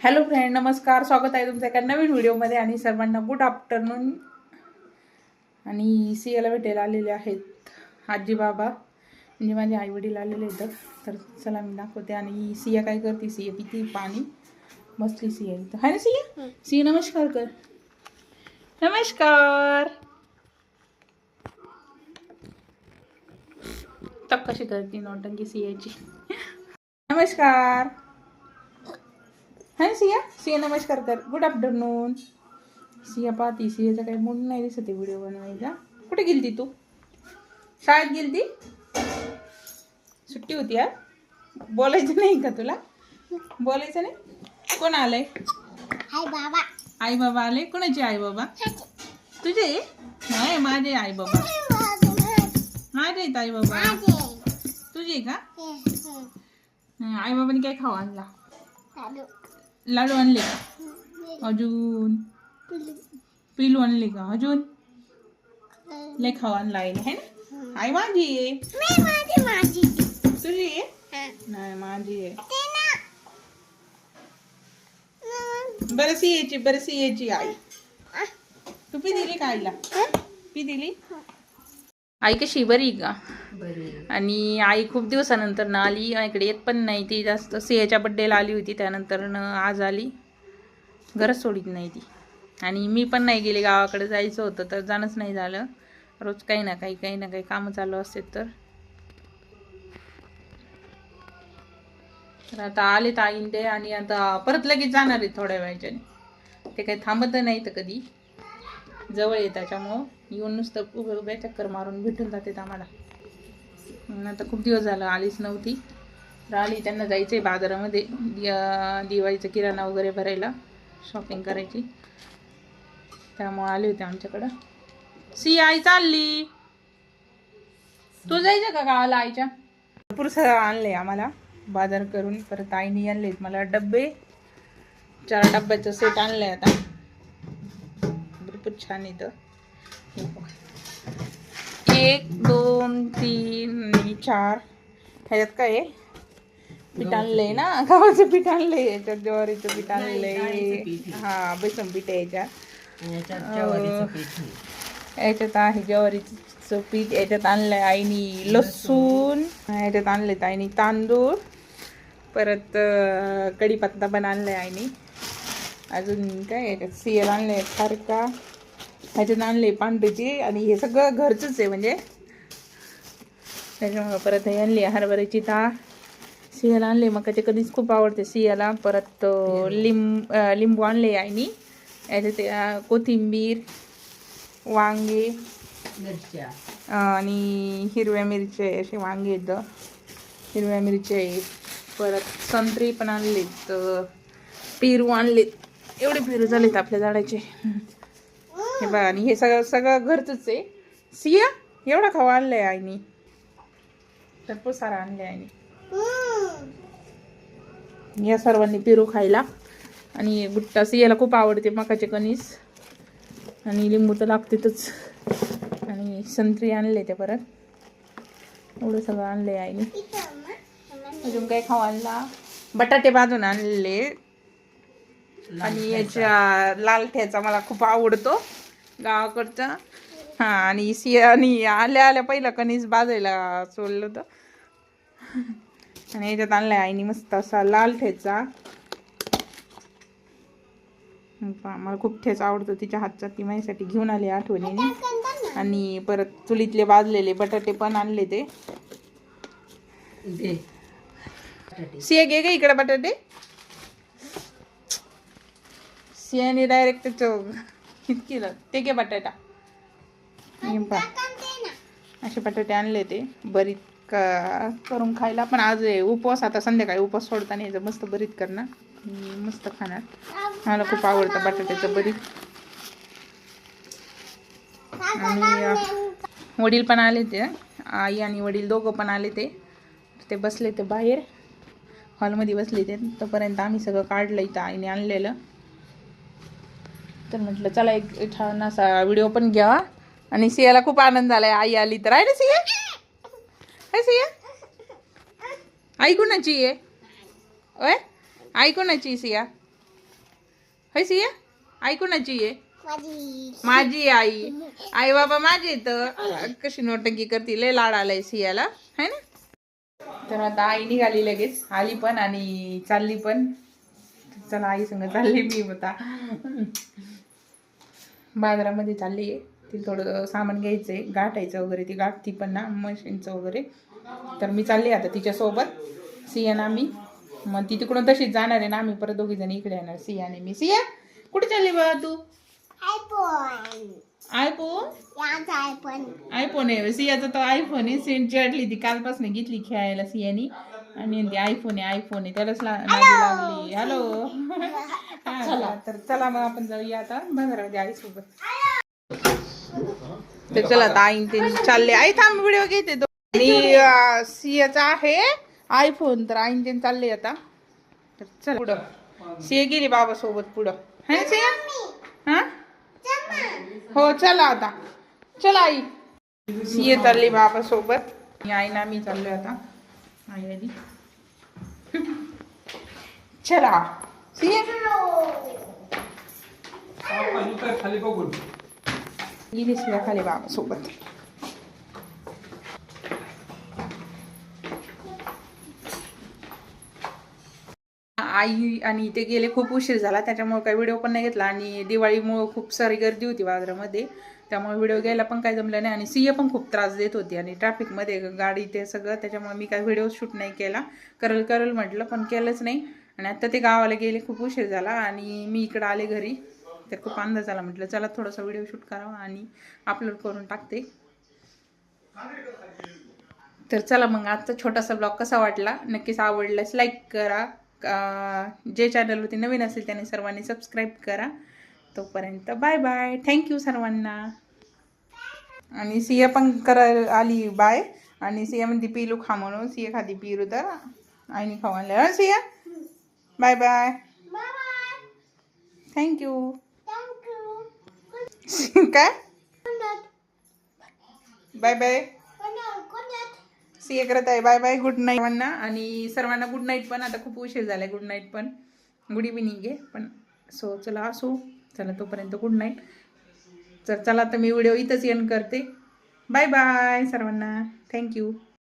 Hello friend नमस्कार. स्वागत आहे तुमचं एका नवीन व्हिडिओमध्ये आणि सर्वांना गुड आफ्टरनून आणि सियाला भेटायला आलेले आहेत आजी बाबा म्हणजे माझे आई वडील आलेले आहेत. तर चला मी दाखवते. आणि सिया काय करते? सिया पिती पाणी. बसली सिया इथं. हाय ना सिया सिया नमस्कार कर. नमस्कार. तक कशी करते नौटंकी सियाची नमस्कार. हाय सिया? सिया नमस्कार कर. गुड आफ्टरनून सिया पाहती सियाचा काही मूड नाही दिसत आहे व्हिडिओ बनवायचा कुठे गेलती तू? शाळेत गेलती? सुट्टी होती यार बोलायचं नाही का तुला? बोलायचं नाही? कोण आलंय? हाय बाबा. आई बाबा आले? कोणाचे आई बाबा? तुझे? नाही माझे आई बाबा. माझे आहेत आई बाबा. तुझे का? आई बाबांनी काय खावा आणला? लाडू आणले का? अजून? पिलू आणले का? अजून? लय खावा आणला आईने है ना? आई माझी आहे. तुझी आहे? नाही माझी आहे. बरं सियाची बरं सियाची आई. तू पी दिली का आईला? पी दिली आई कशी बरी का? आणि आई खूप दिवसानंतर ना आली. इकडे येत पण नाही. ती जास्त सियाच्या बड्डेला आली होती. त्यानंतर न आज आली. घरच सोडित नाही ती. आणि मी पण नाही गेले. गावाकडे जायचं होतं तर जाणंच नाही झालं. रोज काही ना काही काही ना काही कामं चालू असते तर. तर आता आले ताईन ते आणि आता परत लगेच जाणार आहे थोड्या वेळाच्याने. ते काही थांबत नाही तर कधी. जवळ आहे त्याच्यामुळं. येऊन नुसतं उभे उभे चक्कर मारून भेटून जाते आम्हाला. आता खूप दिवस झालं आलीच नव्हती. तर आली त्यांना जायचं आहे बाजारामध्ये. दिवाळीचा दिवाळीचं किराणा वगैरे भरायला शॉपिंग करायची. त्यामुळे आले होते आमच्याकडं. सी आई चालली. तू जायचं का गावाला आईच्या? भरपूर सगळं आणले आम्हाला. बाजार करून परत आईने आणलेत. मला डब्बे चार डब्याचं सेट आणलंय आता. भरपूर छान येतं एक दोन तीन चार. ह्याच्यात काय पीठ आणलंय ना? गव्हाचं पीठ. आणलंय. याच्यात ज्वारीचं पीठ आणलंय. हा बेसन पीठ आहे याच्यात. याच्यात आहे. ज्वारीचं पीठ. याच्यात आणलंय आईनी लसूण. याच्यात आणलेत आईनी तांदूळ. परत कढीपत्ता पण आणलाय आईनी. अजून काय याच्यात? सियल आणले सारखा ह्याच्यात आणले पांढरीची आणि हे सगळं घरचंच आहे म्हणजे. त्याच्यामुळं परत हे आणली हरभऱ्याची डाळ सियाला आणले मग ते कधीच खूप आवडते सियाला परत लिंब लिंबू आणले आईनी. याच्यात कोथिंबीर वांगे आणि हिरव्या मिरच्या असे वांगे आहेत. हिरव्या मिरच्या आहेत. परत संत्री पण आणलेत. पेरू आणलेत. एवढे पेरू झालेत आपल्या झाडाचे. हे बघा आणि हे सगळं सगळं घरचंच आहे. सिया एवढा खावा आणलंय आईनी. भरपूर सारा आणले आईनी. या सर्वांनी पेरू खायला. आणि गुट्टा सियाला खूप आवडते मकाचे कणीस. आणि लिंबू तर लागतेच आणि संत्री आणले ते परत. एवढं सगळं आणले आईने. अजून काय खाऊ आणला? बटाटे भाजून आणले. आणि याच्या लाल ठ्याचा मला खूप आवडतो. गावाकडचा. हा आणि सिया आणि आल्या आल्या पहिलं कणीस बाजायला सोडलं होतं. आणि याच्यात आणलाय आईने मस्त असा लाल ठेचा. मला खूप ठेचा आवडतो. तिच्या हातचा ती माझ्यासाठी घेऊन आली आठवणीने. आणि परत चुलीतले भाजलेले बटाटे पण आणले ते. सिया घे ग इकडे बटाटे. सियाने डायरेक्ट त्याचं केलं ते घे बटाटा. असे बटाटे आणले ते. बरीत का करून खायला. पण आज उपवास. आता संध्याकाळी उपवास सोडताना याचं मस्त बरीत करणार. मस्त खाणार. मला खूप आवडतं बटाट्याचं बरीत. आणि वडील पण आले ते. आई आणि वडील दोघं पण आले ते. ते बसले ते बाहेर. हॉलमध्ये बसले ते. तोपर्यंत आम्ही सगळं काढलं इथं आईने आणलेलं. तर म्हटलं चला एक छान असा व्हिडिओ पण घ्यावा आणि सियाला खूप आनंद झालाय. आई आली तर. आहे ना सिया? आहे सिया? आई कोणाची आहे? ओय आई कोणाची आहे सिया? है सिया? आई कोणाची आहे? माझी आई. आई बाबा माझी तर कशी नोटंकी करतील लाड आलाय सियाला. है ना? तर आता आई निघाली लगेच. आली पण आणि चालली पण. चला आई संग चालली मी बता बाजारामध्ये चालली आहे. ती थोडं सामान घ्यायचंय गाठायचं वगैरे ती गाठती पण ना मशीनचं वगैरे. तर मी चालली आता तिच्यासोबत सियाना मी. मग ती तिकडून तशीच जाणार आहे ना आम्ही परत दोघी जण इकडे येणार सियाने मी. सिया कुठे चालली बा तू? आयफोन. आयफोन? आयफोन. आहे. सियाचा तो आयफोन आहे. सेंट चढली ती कालपासून घेतली खेळायला सियानी. आणि आयफोन आहे आयफोन आहे. त्यालाच लागली हॅलो चला. तर चला मग आपण जाऊया आता बाजारामध्ये आईसोबत. तर चला आता आई ते चालले. आई थांब व्हिडिओ घेते. आणि सियाचा आहे आयफोन तर आईन ते चालले आता. तर चला. पुढं. सिया गेली बाबा सोबत पुढं. है सिया? हा? हो चला आता. चला आई. सिए चालली बाबा सोबत मी आई ना मी चाललोय आता. आई आली चला. सिए खाली बघून गेली सिया खाली बाबा सोबत आई आणि ते गेले खूप उशीर झाला त्याच्यामुळे काही व्हिडिओ पण नाही घेतला. आणि दिवाळीमुळं खूप सारी गर्दी होती बाजारामध्ये. त्यामुळे व्हिडिओ घ्यायला पण काही जमलं नाही. आणि सिए पण खूप त्रास देत होती आणि ट्रॅफिकमध्ये गाडी ते सगळं त्याच्यामुळे मी काय व्हिडिओ शूट नाही केला. करल करल म्हटलं पण केलंच नाही. आणि आता ते गावाला गेले खूप उशीर झाला. आणि मी इकडं आले घरी. तर खूप अंदाज झाला. म्हटलं चला थोडासा व्हिडिओ शूट करावा आणि अपलोड करून टाकते. तर चला मग आजचा छोटासा ब्लॉग कसा वाटला? नक्कीच आवडल्यास लाईक करा. अं, जे चॅनलवरती नवीन असेल त्याने सर्वांनी सबस्क्राईब करा. तोपर्यंत बाय बाय. थँक्यू सर्वांना. आणि सिया पण करायला आली बाय. आणि सिया म्हणते पिलू खा म्हणून. सिया खाती पिरू तर. आईने खाऊ आणलं हं, Siya? Bye bye. Thank you काय? Bye bye. सी ए करत आहे. Bye bye. गुड नाईट सर्वांना. आणि सर्वांना गुड नाईट पण. आता खूप उशीर झालाय. गुड नाईट पण. गुड इव्हिनिंग आहे. पण सो चला असो. चला तोपर्यंत गुड नाईट. तर चला आता मी व्हिडिओ इथंच एंड करते. बाय बाय सर्वांना. Thank you